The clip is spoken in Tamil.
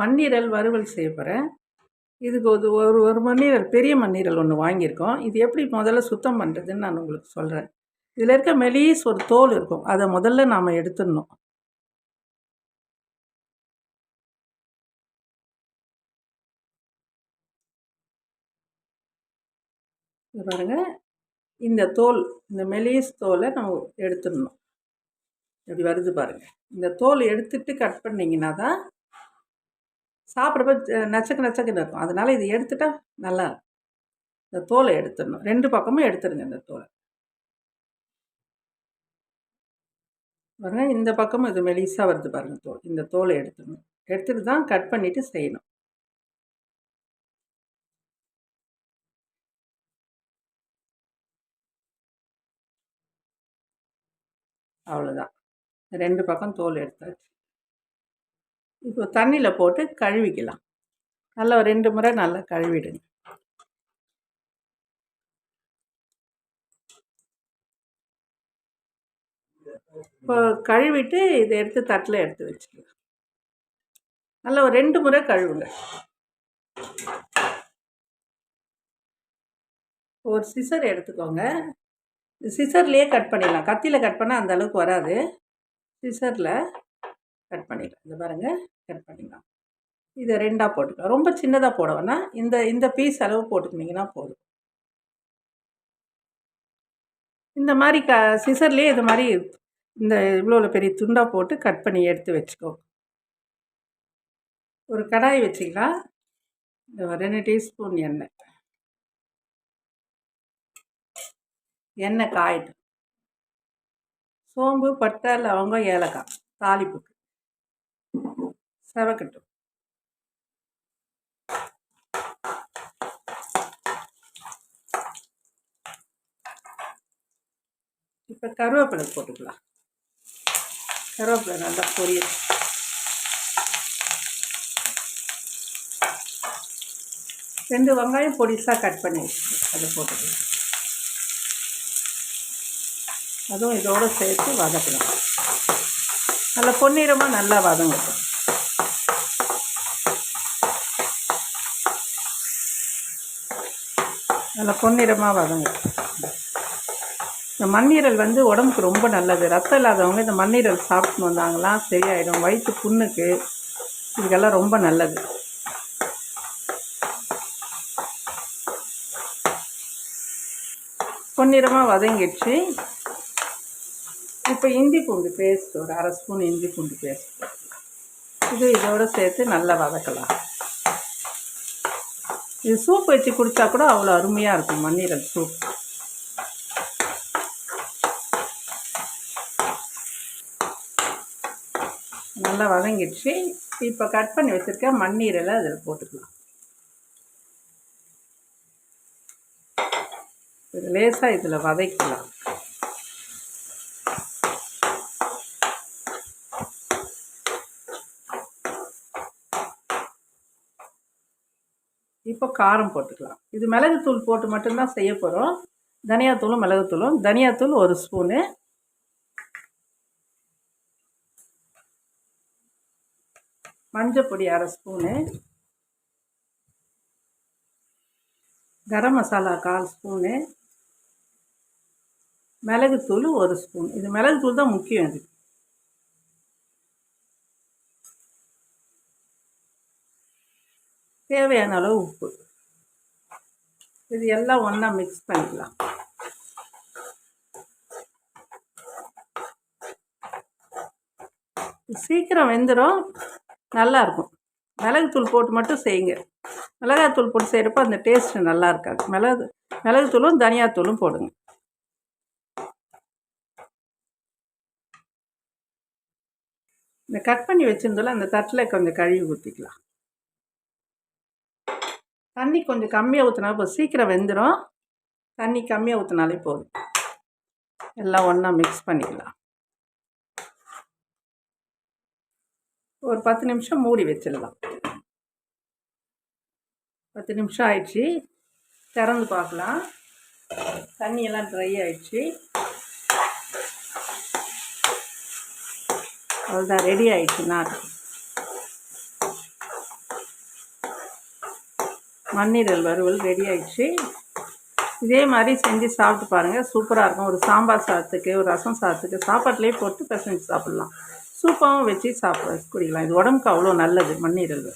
மண்ணீரல் வறுவல் செய்ய போகிறேன் இதுக்கு ஒரு ஒரு ஒரு மண்ணீரல் பெரிய மண்ணீரல் ஒன்று வாங்கியிருக்கோம். இது எப்படி முதல்ல சுத்தம் பண்ணுறதுன்னு நான் உங்களுக்கு சொல்கிறேன் இதில் இருக்க மெலீஸ் ஒரு தோல் இருக்கும். அதை முதல்ல நாம் எடுத்துடணும். இது பாருங்கள் இந்த தோல் இந்த மெலீஸ் தோலை நம்ம எடுத்துடணும். இப்படி வருது பாருங்கள் இந்த தோல் எடுத்துட்டு கட் பண்ணிங்கன்னா தான் சாப்பிட்றப்ப நச்சக்கு நச்சக்குன்னு இருக்கும். அதனால் இது எடுத்துட்டா நல்லா இருக்கும். இந்த தோலை எடுத்துடணும். ரெண்டு பக்கமும் எடுத்துருங்க இந்த தோலை. பாருங்கள் இந்த பக்கமும் இது மெலிசாக வருது பாருங்கள் தோல். இந்த தோலை எடுத்துடணும். எடுத்துட்டு தான் கட் பண்ணிவிட்டு செய்யணும். அவ்வளோதான் ரெண்டு பக்கம் தோல் எடுத்தாச்சு. இப்போ தண்ணியில் போட்டு கழுவிக்கலாம். நல்லா ரெண்டு முறை நல்லா கழுவிடுங்க. இப்போ கழுவிட்டு இதை எடுத்து தட்டில் எடுத்து வச்சுக்கலாம். நல்லா ஒரு ரெண்டு முறை கழுவுங்க. ஒரு சிசர் எடுத்துக்கோங்க. சிசர்லேயே கட் பண்ணிடலாம். கத்தியில் கட் பண்ணால் அந்த அளவுக்கு வராது. சிசரில் கட் பண்ணிடலாம். இந்த பாருங்கள் கட் பண்ணிக்கலாம். இதை ரெண்டாக போட்டுக்கலாம். ரொம்ப சின்னதாக போட வேணாம். இந்த இந்த பீஸ் அளவு போட்டுக்கினீங்கன்னா போதும். இந்த மாதிரி க சிசர்லேயே இது மாதிரி இந்த இவ்வளோ பெரிய துண்டாக போட்டு கட் பண்ணி எடுத்து வச்சுக்கோ. ஒரு கடாய் வச்சிக்கலாம். இந்த ரெண்டு டீஸ்பூன் எண்ணெய். எண்ணெய் காயட்டும். சோம்பு பட்டை லவங்கம் ஏலக்காய் தாளிப்புக்கு. செவக்கட்டும் இப்போ கருவேப்பிலை போட்டுக்கலாம். கருவேப்பிலை நல்லா பொரியல் ரெண்டு வெங்காயம் பொடிசாக கட் பண்ணி வச்சுக்கோ அதை போட்டுக்கலாம். அதுவும் இதோடு சேர்த்து வதக்கணும். நல்லா பொன்னிறமாக நல்லா வதங்கட்டும். நல்லா பொன்னிறமாக வதங்கும் இந்த மண்ணீரல் வந்து உடம்புக்கு ரொம்ப நல்லது. ரத்தம் இல்லாதவங்க இந்த மண்ணீரல் சாப்பிட்டு வந்தாங்களாம் சரியாயிடும். வயிற்று புண்ணுக்கு இதுக்கெல்லாம் ரொம்ப நல்லது. பொன்னிறமாக வதங்கிடுச்சு. இப்போ இஞ்சி பூண்டு பேஸ்ட் ஒரு அரை ஸ்பூன் இஞ்சி பூண்டு பேஸ்ட். இது இதோடு சேர்த்து நல்லா வதக்கலாம். இது சூப் வச்சு குடித்தா கூட அவ்வளோ அருமையாக இருக்கும் மண்ணீரல் சூப். நல்லா வதங்கிடுச்சு. இப்போ கட் பண்ணி வச்சுருக்க மண்ணீரலை அதில் போட்டுக்கலாம். லேசாக இதில் வதக்கலாம் இப்போ காரம் போட்டுக்கலாம். இது மிளகுத்தூள் போட்டு மட்டும்தான் செய்ய போகிறோம் தனியாத்தூளும் மிளகுத்தூளும். தனியாத்தூள் ஒரு ஸ்பூனு. மஞ்சப்பொடி அரை ஸ்பூனு. கரம் மசாலா கால் ஸ்பூனு. மிளகுத்தூள் ஒரு ஸ்பூன். இது மிளகுத்தூள் தான் முக்கியம் இது தேவையான அளவு உப்பு. இது எல்லாம் ஒன்றா மிக்ஸ் பண்ணிக்கலாம். சீக்கிரம் வெந்துடும் நல்லாயிருக்கும் மிளகுத்தூள் போட்டு மட்டும் செய்யுங்க. மிளகாத்தூள் போட்டு செய்கிறப்ப அந்த டேஸ்ட்டு நல்லா இருக்காது மிளகு மிளகுத்தூளும் தனியாத்தூளும் போடுங்க. இந்த கட் பண்ணி வச்சுருந்தோம்ல அந்த தட்டில் கொஞ்சம் கழுவி ஊற்றிக்கலாம் தண்ணி கொஞ்சம் கம்மியாக ஊற்றினா இப்போ சீக்கிரம் வெந்துடும் தண்ணி கம்மியாக ஊற்றினாலே போதும். எல்லாம் ஒன்றா மிக்ஸ் பண்ணிக்கலாம். ஒரு பத்து நிமிஷம் மூடி வச்சிடலாம். பத்து நிமிஷம் ஆயிடுச்சு. திறந்து பார்க்கலாம். தண்ணியெல்லாம் ட்ரை ஆயிடுச்சு. அவ்வளோதான் ரெடி ஆயிடுச்சு நாட்டு மண்ணீரல் வறுவல் ரெடி ஆயிடுச்சு. இதே மாதிரி செஞ்சு சாப்பிட்டு பாருங்கள் சூப்பராக இருக்கும். ஒரு சாம்பார் சாதத்துக்கு ஒரு ரசம் சாதத்துக்கு சாப்பாட்டிலே போட்டு பிசைஞ்சு சாப்பிட்லாம். சூப்பாகவும் வச்சு சாப்பிட குடிக்கலாம். இது உடம்புக்கு அவ்வளோ நல்லது மண்ணீரல்